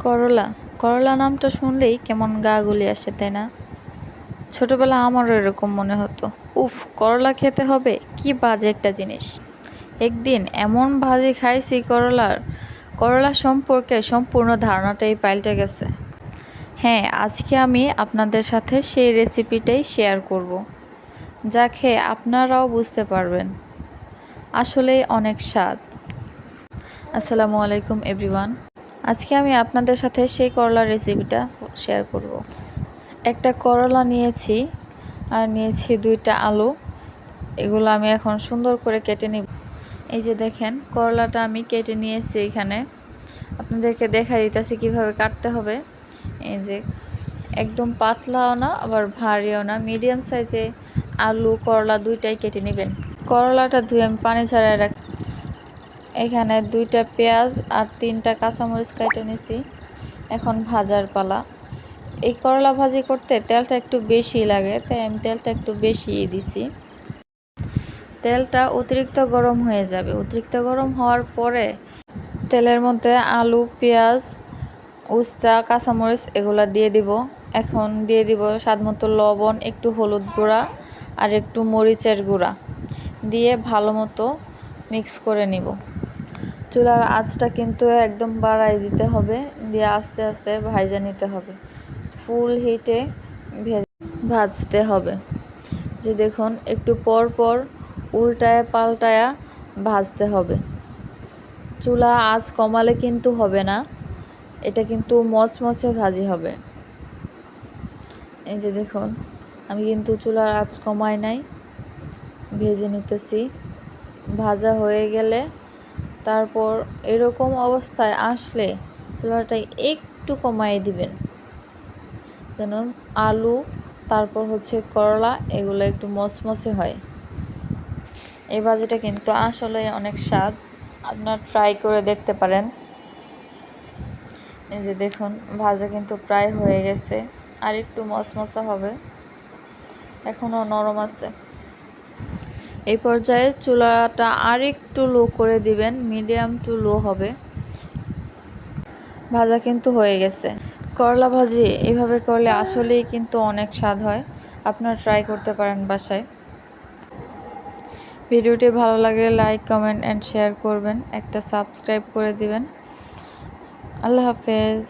করলা। করলা নামটা শুনলেই কেমন গা গুলি আসে, তাই না? ছোটবেলা আমারও এরকম মনে হতো। উফ, করলা খেতে হবে? কি বাজে একটা জিনিস। একদিন এমন ভাজি খাইছি করলার, করলা সম্পর্কে সম্পূর্ণ ধারণাটাই পাল্টে গেছে। হ্যাঁ আজকে আমি আপনাদের সাথে সেই রেসিপিটাই শেয়ার করব, যা খেয়ে আপনারাও বুঝতে পারবেন। আসলেই অনেক স্বাদ। আসসালামু আলাইকুম এভরিওয়ান আজকে আমি আপনাদের সাথে সেই করলার রেসিপিটা শেয়ার করব। একটা করলা নিয়েছি, আর নিয়েছি দুইটা আলু। এগুলো আমি এখন সুন্দর করে কেটে নিব। এই যে দেখেন, করলাটা আমি কেটে নিয়েছি এখানে। আপনাদেরকে দেখা দিতেছি কীভাবে কাটতে হবে। এই যে একদম পাতলাও না, আবার ভারীও না। মিডিয়াম সাইজে আলু, করলা দুইটাই কেটে নেবেন। করলাটা ধুয়ে আমি পানি ছাড়াই রাখ এখানে দুইটা পেঁয়াজ আর তিনটা কাঁচামরিচ কেটে নিছি। এখন ভাজার পালা। এই করলা ভাজি করতে তেলটা একটু বেশি লাগে, তাই আমি তেলটা একটু বেশি দিছি। তেলটা অতিরিক্ত গরম হয়ে যাবে। অতিরিক্ত গরম হওয়ার পরে তেলের মধ্যে আলু, পেঁয়াজ, উস্তা, কাঁচামরিচ এগুলো দিয়ে দিব। এখন দিয়ে দিব স্বাদ মতো লবণ, একটু হলুদ গুঁড়া আর একটু মরিচের গুঁড়া। দিয়ে ভালো মতো মিক্স করে নিব। চুলার আঁচটা কিন্তু একদম বাড়াই দিতে হবে, দিয়ে আস্তে আস্তে ভাইজা নিতে হবে। ফুল হিটে ভাজতে হবে। যে দেখুন, একটু পর পর উল্টায় পাল্টায়া ভাজতে হবে। চুলা আঁচ কমালে কিন্তু হবে না, এটা কিন্তু মচমচে ভাজি হবে। এই যে দেখুন, আমি কিন্তু চুলার আঁচ কমাই নাই, ভেজে নিতেছি। ভাজা হয়ে গেলে তারপর এরকম অবস্থায় আসলে চুলাটা একটু কমাই দিবেন। যেন আলু, তারপর হচ্ছে করলা, এগুলো একটু মচমচে হয়। এই ভাজিটা কিন্তু আসলে অনেক স্বাদ। আপনার ট্রাই করে দেখতে পারেন। এই যে দেখুন, ভাজা কিন্তু প্রায় হয়ে গেছে। আর একটু মচমচা হবে। এখনও নরম আছে। এই পর্যায়ে চুলাটা আর একটু লো করে দিবেন, মিডিয়াম টু লো হবে। ভাজা কিন্তু হয়ে গেছে। করলা ভাজি এভাবে করলে আসলেই কিন্তু অনেক স্বাদ হয়। আপনারা ট্রাই করতে পারেন বাসায়। ভিডিওটি ভালো লাগলে লাইক কমেন্ট অ্যান্ড শেয়ার করবেন। একটা সাবস্ক্রাইব করে দিবেন। আল্লাহ হাফেজ।